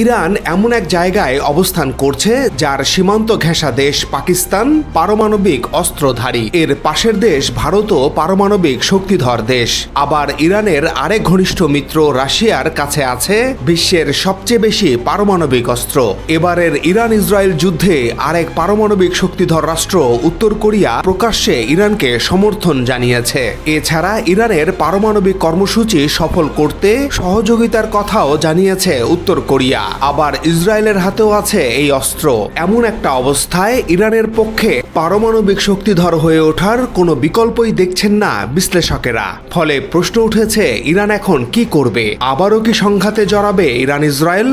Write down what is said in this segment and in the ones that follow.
Iran এমন এক জায়গায় অবস্থান করছে যার সীমান্ত ঘেঁষা দেশ পাকিস্তান, পারমাণবিক অস্ত্রধারী। এর পাশের দেশ ভারতও পারমাণবিক শক্তিধর দেশ। আবার ইরানের আরেক ঘনিষ্ঠ মিত্র রাশিয়ার কাছে আছে বিশ্বের সবচেয়ে বেশি পারমাণবিক অস্ত্র। এবারের ইরান ইসরায়েল যুদ্ধে আরেক পারমাণবিক শক্তিধর রাষ্ট্র উত্তর কোরিয়া প্রকাশ্যে ইরানকে সমর্থন জানিয়েছে। এছাড়া ইরানের পারমাণবিক কর্মসূচি সফল করতে সহযোগিতার কথাও জানিয়েছে উত্তর কোরিয়া। আবার ইসরায়েলের হাতেও আছে এই অস্ত্র। এমন একটা অবস্থায় ইরানের পক্ষে পারমাণবিক শক্তিধর হয়ে ওঠার কোনো বিকল্পই দেখছেন না বিশ্লেষকেরা। ফলে প্রশ্ন উঠেছে, ইরান এখন কি করবে? আবারও কি সংঘাতে জড়াবে ইরান ইসরায়েল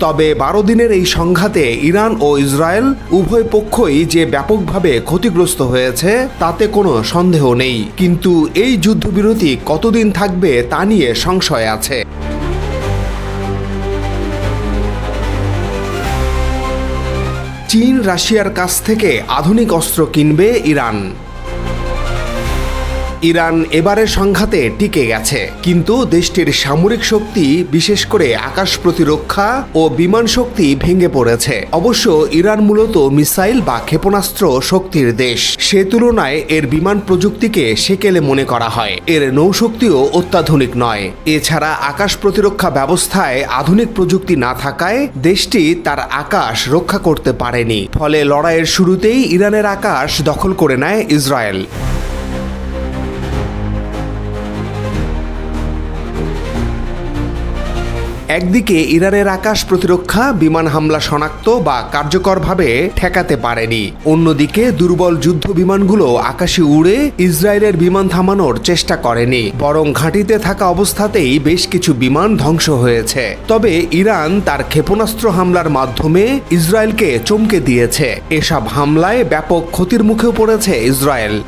তবে বারো দিনের এই সংঘাতে ইরান ও ইসরায়েল উভয় পক্ষই যে ব্যাপকভাবে ক্ষতিগ্রস্ত হয়েছে, তাতে কোনো সন্দেহ নেই। কিন্তু এই যুদ্ধবিরতি কতদিন থাকবে তা নিয়ে সংশয় আছে। চীন রাশিয়ার কাছ থেকে আধুনিক অস্ত্র কিনবে ইরান। ইরান এবারের সংঘাতে টিকে গেছে। কিন্তু দেশটির সামরিক শক্তি, বিশেষ করে আকাশ প্রতিরক্ষা ও বিমান শক্তি ভেঙে পড়েছে। অবশ্য ইরান মূলত মিসাইল বা ক্ষেপণাস্ত্র শক্তির দেশ। সে তুলনায় এর বিমান প্রযুক্তিকে সেকেলে মনে করা হয়। এর নৌশক্তিও অত্যাধুনিক নয়। এছাড়া আকাশ প্রতিরক্ষা ব্যবস্থায় আধুনিক প্রযুক্তি না থাকায় দেশটি তার আকাশ রক্ষা করতে পারেনি। ফলে লড়াইয়ের শুরুতেই ইরানের আকাশ দখল করে নেয় ইসরায়েল। একদিকে ইরানের আকাশ প্রতিরক্ষা, বিমান হামলা শনাক্ত বা কার্যকরভাবে ঠেকাতে পারেনি। অন্যদিকে দুর্বল যুদ্ধ বিমানগুলো আকাশে উড়ে ইসরায়েলের বিমান থামানোর চেষ্টা করেনি। বরং ঘাঁটিতে থাকা অবস্থাতেই বেশ কিছু বিমান ধ্বংস হয়েছে। তবে ইরান তার ক্ষেপণাস্ত্র হামলার মাধ্যমে ইসরায়েলকে চমকে দিয়েছে। এসব হামলায় ব্যাপক ক্ষতির মুখেও পড়েছে ইসরায়েল।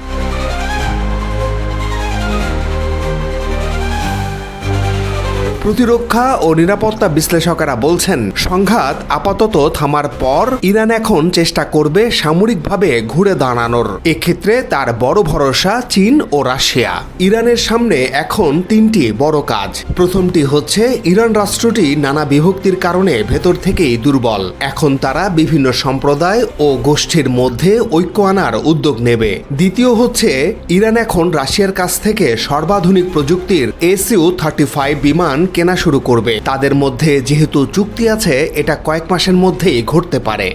প্রতিরক্ষা ও নিরাপত্তা বিশ্লেষকেরা বলছেন, সংঘাত আপাতত থামার পর ইরান এখন চেষ্টা করবে সামরিকভাবে ঘুরে দাঁড়ানোর। এক্ষেত্রে তার বড় ভরসা চীন ও রাশিয়া। ইরানের সামনে এখন তিনটি বড় কাজ। প্রথমটি হচ্ছে, ইরান রাষ্ট্রটি নানা বিভক্তির কারণে ভেতর থেকেই দুর্বল। এখন তারা বিভিন্ন সম্প্রদায় ও গোষ্ঠীর মধ্যে ঐক্য আনার উদ্যোগ নেবে। দ্বিতীয় হচ্ছে, ইরান এখন রাশিয়ার কাছ থেকে সর্বাধুনিক প্রযুক্তির এসইউ থার্টি ফাইভ বিমান কেনা শুরু করবে। তাদের মধ্যে যেহেতু চুক্তি আছে এটা কয়েক মাসের মধ্যেই ঘটতে পারে।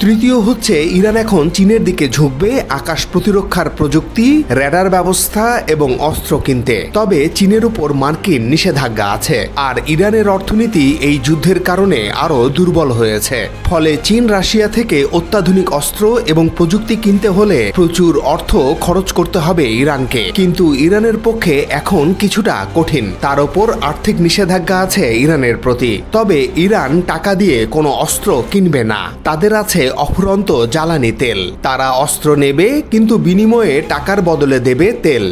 তৃতীয় হচ্ছে, ইরান এখন চীনের দিকে ঝুঁকবে আকাশ প্রতিরক্ষার প্রযুক্তি র্যাডার ব্যবস্থা এবং অস্ত্র কিনতে। তবে চীনের উপর মার্কিন নিষেধাজ্ঞা আছে। আর ইরানের অর্থনীতি এই যুদ্ধের কারণে আরও দুর্বল হয়েছে। ফলে চীন, রাশিয়া থেকে অত্যাধুনিক অস্ত্র এবং প্রযুক্তি কিনতে হলে প্রচুর অর্থ খরচ করতে হবে ইরানকে। কিন্তু ইরানের পক্ষে এখন কিছুটা কঠিন। তার ওপর আর্থিক নিষেধাজ্ঞা আছে ইরানের প্রতি। তবে ইরান টাকা দিয়ে কোনো অস্ত্র কিনবে না। তাদের আছে অফুরন্ত জ্বালানি তেল। তারা অস্ত্র নেবে কিন্তু বিনিময়ে টাকার বদলে দেবে তেল।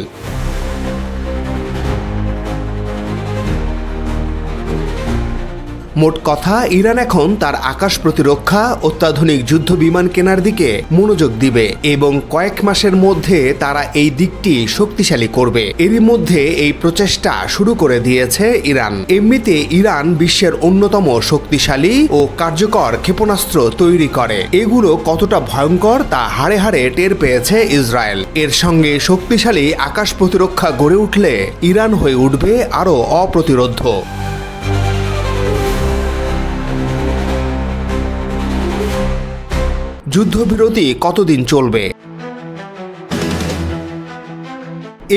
মোট কথা, ইরান এখন তার আকাশ প্রতিরক্ষা, অত্যাধুনিক যুদ্ধ বিমান কেনার দিকে মনোযোগ দিবে এবং কয়েক মাসের মধ্যে তারা এই দিকটি শক্তিশালী করবে। এরই মধ্যে এই প্রচেষ্টা শুরু করে দিয়েছে ইরান। এমনিতে ইরান বিশ্বের অন্যতম শক্তিশালী ও কার্যকর ক্ষেপণাস্ত্র তৈরি করে। এগুলো কতটা ভয়ঙ্কর তা হাড়ে হাড়ে টের পেয়েছে ইসরায়েল। এর সঙ্গে শক্তিশালী আকাশ প্রতিরক্ষা গড়ে উঠলে ইরান হয়ে উঠবে আরও অপ্রতিরোধ্য যুদ্ধবিরতি কতদিন চলবে?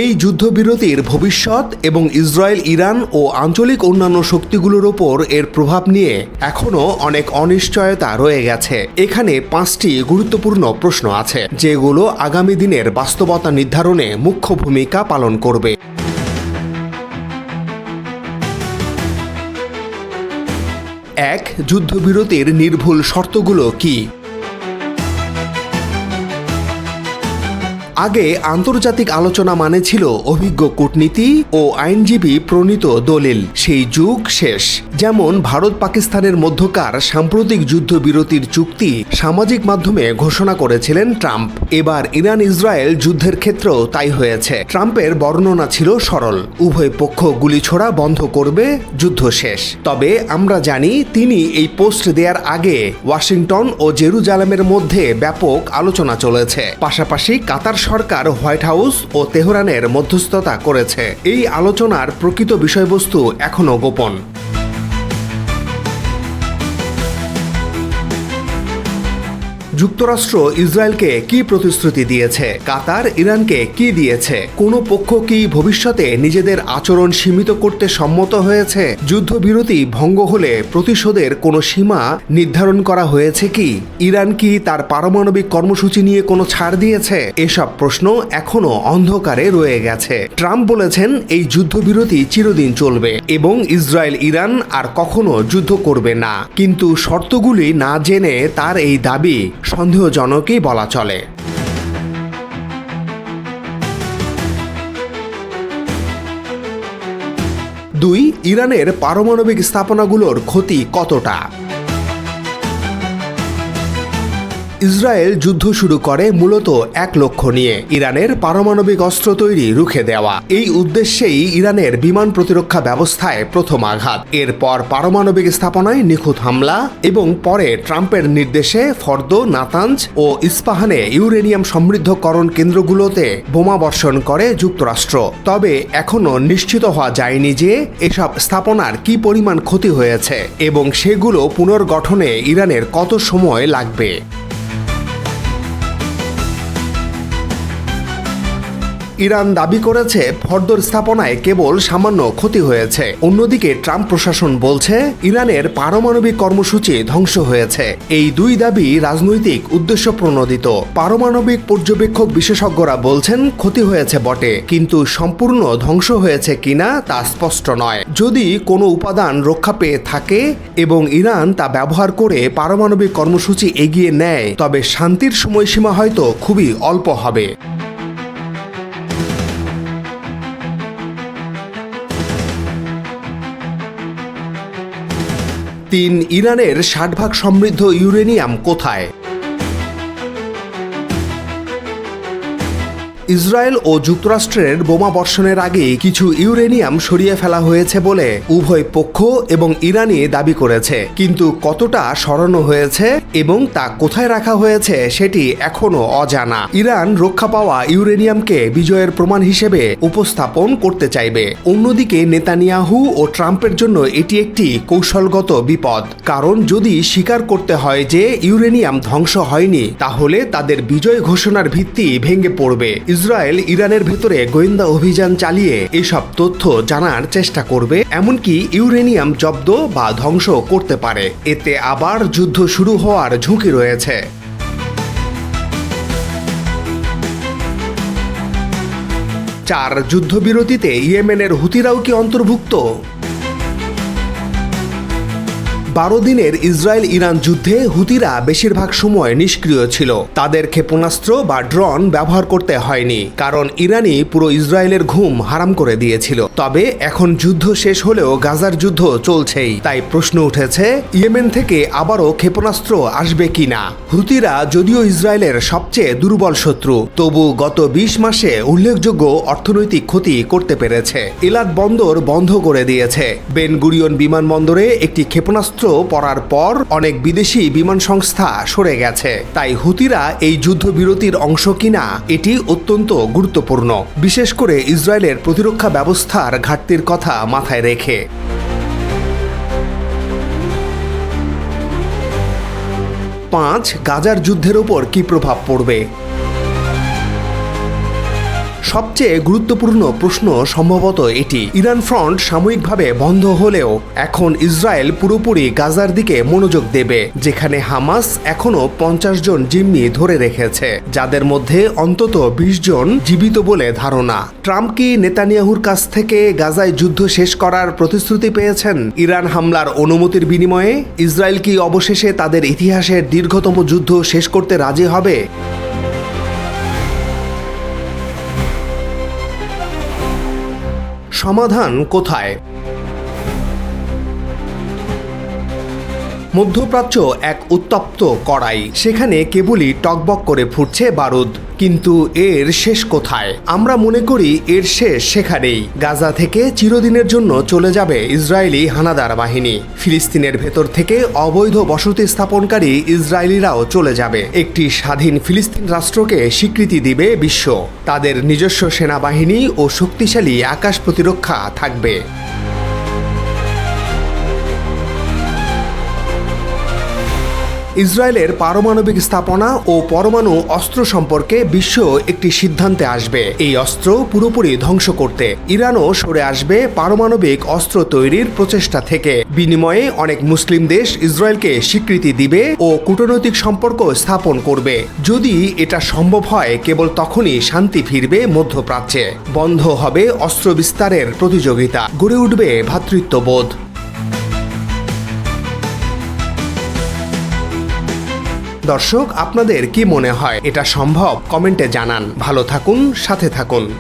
এই যুদ্ধবিরতির ভবিষ্যৎ এবং ইসরায়েল, ইরান ও আঞ্চলিক অন্যান্য শক্তিগুলোর ওপর এর প্রভাব নিয়ে এখনও অনেক অনিশ্চয়তা রয়ে গেছে। এখানে পাঁচটি গুরুত্বপূর্ণ প্রশ্ন আছে, যেগুলো আগামী দিনের বাস্তবতা নির্ধারণে মুখ্য ভূমিকা পালন করবে। এক, যুদ্ধবিরতির নির্ভুল শর্তগুলো কি? আগে আন্তর্জাতিক আলোচনা মানে ছিল অভিজ্ঞ কূটনীতি ও আইনজীবী প্রণীত দলিল। সেই যুগ শেষ। যেমন ভারত পাকিস্তানের মধ্যকার সাম্প্রতিক যুদ্ধবিরতির চুক্তি সামাজিক মাধ্যমে ঘোষণা করেছিলেন ট্রাম্প। এবার ইরান ইসরায়েল যুদ্ধের ক্ষেত্রেও তাই হয়েছে। ট্রাম্পের বর্ণনা ছিল সরল। উভয় পক্ষ গুলি ছোড়া বন্ধ করবে, যুদ্ধ শেষ। তবে আমরা জানি তিনি এই পোস্ট দেওয়ার আগে ওয়াশিংটন ও জেরুজালেমের মধ্যে ব্যাপক আলোচনা চলেছে। পাশাপাশি কাতার সরকার হোয়াইট হাউস ও তেহরানের মধ্যস্থতা করেছে। এই আলোচনার প্রকৃত বিষয়বস্তু এখনও গোপন। যুক্তরাষ্ট্র ইসরায়েলকে কি প্রতিশ্রুতি দিয়েছে? কাতার ইরানকে কি দিয়েছে? কোনো পক্ষ কি ভবিষ্যতে নিজেদের আচরণ সীমিত করতে সম্মত হয়েছে? যুদ্ধবিরতি ভঙ্গ হলে প্রতিশোধের কোনো সীমা নির্ধারণ করা হয়েছে কি? ইরান কি তার পারমাণবিক কর্মসূচি নিয়ে কোনো ছাড় দিয়েছে? এসব প্রশ্ন এখনও অন্ধকারে রয়ে গেছে। ট্রাম্প বলেছেন এই যুদ্ধবিরতি চিরদিন চলবে এবং ইসরায়েল, ইরান আর কখনো যুদ্ধ করবে না। কিন্তু শর্তগুলি না জেনে তার এই দাবি সন্দেহজনকই বলা চলে। দুই ইরানের পারমাণবিক স্থাপনাগুলোর ক্ষতি কতটা? ইসরায়েল যুদ্ধ শুরু করে মূলত এক লক্ষ্য নিয়ে, ইরানের পারমাণবিক অস্ত্র তৈরি রুখে দেওয়া। এই উদ্দেশ্যেই ইরানের বিমান প্রতিরক্ষা ব্যবস্থায় প্রথম আঘাত। এরপর পারমাণবিক স্থাপনায় নিখুঁত হামলা এবং পরে ট্রাম্পের নির্দেশে ফর্দ, নাতাঞ্জ ও ইস্পাহানে ইউরেনিয়াম সমৃদ্ধকরণ কেন্দ্রগুলোতে বোমা বর্ষণ করে যুক্তরাষ্ট্র। তবে এখনও নিশ্চিত হওয়া যায়নি যে এসব স্থাপনার কি পরিমাণ ক্ষতি হয়েছে এবং সেগুলো পুনর্গঠনে ইরানের কত সময় লাগবে। ইরান দাবি করেছে ফর্দর স্থাপনায় কেবল সামান্য ক্ষতি হয়েছে। অন্যদিকে ট্রাম্প প্রশাসন বলছে, ইরানের পারমাণবিক কর্মসূচি ধ্বংস হয়েছে। এই দুই দাবি রাজনৈতিক উদ্দেশ্য প্রণোদিত। পারমাণবিক পর্যবেক্ষক বিশেষজ্ঞরা বলছেন, ক্ষতি হয়েছে বটে, কিন্তু সম্পূর্ণ ধ্বংস হয়েছে কিনা তা স্পষ্ট নয়। যদি কোনো উপাদান রক্ষা পেয়ে থাকে এবং ইরান তা ব্যবহার করে পারমাণবিক কর্মসূচি এগিয়ে নেয়, তবে শান্তির সময়সীমা হয়তো খুবই অল্প হবে। তিন ইরানের ষাট ভাগ সমৃদ্ধ ইউরেনিয়াম কোথায়? ইসরায়েল ও যুক্তরাষ্ট্রের বোমা বর্ষণের আগে কিছু ইউরেনিয়াম সরিয়ে ফেলা হয়েছে বলে উভয় পক্ষ এবং ইরানি দাবি করেছে। কিন্তু কতটা সরানো হয়েছে এবং তা কোথায় রাখা হয়েছে সেটি এখনও অজানা। ইরান রক্ষা পাওয়া ইউরেনিয়ামকে বিজয়ের প্রমাণ হিসেবে উপস্থাপন করতে চাইবে। অন্যদিকে নেতানিয়াহু ও ট্রাম্পের জন্য এটি একটি কৌশলগত বিপদ। কারণ যদি স্বীকার করতে হয় যে ইউরেনিয়াম ধ্বংস হয়নি, তাহলে তাদের বিজয় ঘোষণার ভিত্তি ভেঙে পড়বে। ইসরায়েল ইরানের ভেতরে গোয়েন্দা অভিযান চালিয়ে এসব তথ্য জানার চেষ্টা করবে, এমনকি ইউরেনিয়াম জব্দ বা ধ্বংস করতে পারে। এতে আবার যুদ্ধ শুরু হওয়ার ঝুঁকি রয়েছে। চার যুদ্ধবিরতিতে ইয়েমেনের হুতিরাও কি অন্তর্ভুক্ত? বারো দিনের ইসরায়েল ইরান যুদ্ধে হুতিরা বেশিরভাগ সময় নিষ্ক্রিয় ছিল। তাদের ক্ষেপণাস্ত্র বা ড্রোন ব্যবহার করতে হয়নি, কারণ ইরানই পুরো ইসরায়েলের ঘুম হারাম করে দিয়েছিল। তবে এখন যুদ্ধ শেষ হলেও গাজার যুদ্ধ চলছেই, তাই প্রশ্ন উঠেছে, ইয়েমেন থেকে আবারও ক্ষেপণাস্ত্র আসবে কিনা? হুতিরা যদিও ইসরায়েলের সবচেয়ে দুর্বল শত্রু, তবু গত বিশ মাসে উল্লেখযোগ্য অর্থনৈতিক ক্ষতি করতে পেরেছে। এলাদ বন্দর বন্ধ করে দিয়েছে। বেনগুরিয়ন বিমানবন্দরে একটি ক্ষেপণাস্ত্র পড়ার পর অনেক বিদেশি বিমান সংস্থা সরে গেছে। তাই হুতিরা এই যুদ্ধবিরতির অংশ কিনা, এটি অত্যন্ত গুরুত্বপূর্ণ। বিশেষ করে ইসরায়েলের প্রতিরক্ষা ব্যবস্থার ঘাটতির কথা মাথায় রেখে। পাঁচ, গাজার যুদ্ধের ওপর কি প্রভাব পড়বে? সবচেয়ে গুরুত্বপূর্ণ প্রশ্ন সম্ভবত এটি। ইরান ফ্রন্ট সাময়িকভাবে বন্ধ হলেও এখন ইসরায়েল পুরোপুরি গাজার দিকে মনোযোগ দেবে, যেখানে হামাস এখনও পঞ্চাশ জন জিম্মি ধরে রেখেছে, যাদের মধ্যে অন্তত বিশ জন জীবিত বলে ধারণা। ট্রাম্প কি নেতানিয়াহুর কাছ থেকে গাজায় যুদ্ধ শেষ করার প্রতিশ্রুতি পেয়েছেন ইরান হামলার অনুমতির বিনিময়ে? ইসরায়েল কি অবশেষে তাদের ইতিহাসের দীর্ঘতম যুদ্ধ শেষ করতে রাজি হবে? সমাধান কোথায়? মধ্যপ্রাচ্য এক উত্তপ্ত কড়াই। সেখানে কেবলই টকবক করে ফুটছে বারুদ। কিন্তু এর শেষ কোথায়? আমরা মনে করি এর শেষ সেখানেই। গাজা থেকে চিরদিনের জন্য চলে যাবে ইসরায়েলি হানাদার বাহিনী। ফিলিস্তিনের ভেতর থেকে অবৈধ বসতি স্থাপনকারী ইসরায়েলিরাও চলে যাবে। একটি স্বাধীন ফিলিস্তিন রাষ্ট্রকে স্বীকৃতি দিবে বিশ্ব। তাদের নিজস্ব সেনাবাহিনী ও শক্তিশালী আকাশ প্রতিরক্ষা থাকবে। ইসরায়েলের পারমাণবিক স্থাপনা ও পরমাণু অস্ত্র সম্পর্কে বিশ্ব একটি সিদ্ধান্তে আসবে। এই অস্ত্র পুরোপুরি ধ্বংস করতে ইরানও সরে আসবে পারমাণবিক অস্ত্র তৈরির প্রচেষ্টা থেকে। বিনিময়ে অনেক মুসলিম দেশ ইসরায়েলকে স্বীকৃতি দিবে ও কূটনৈতিক সম্পর্ক স্থাপন করবে। যদি এটা সম্ভব হয়, কেবল তখনই শান্তি ফিরবে মধ্যপ্রাচ্যে। বন্ধ হবে অস্ত্র বিস্তারের প্রতিযোগিতা। গড়ে উঠবে ভ্রাতৃত্ববোধ দর্শক আপনাদের কি মনে হয়? এটা সম্ভব? কমেন্টে জানান। ভালো থাকুন সাথে থাকুন।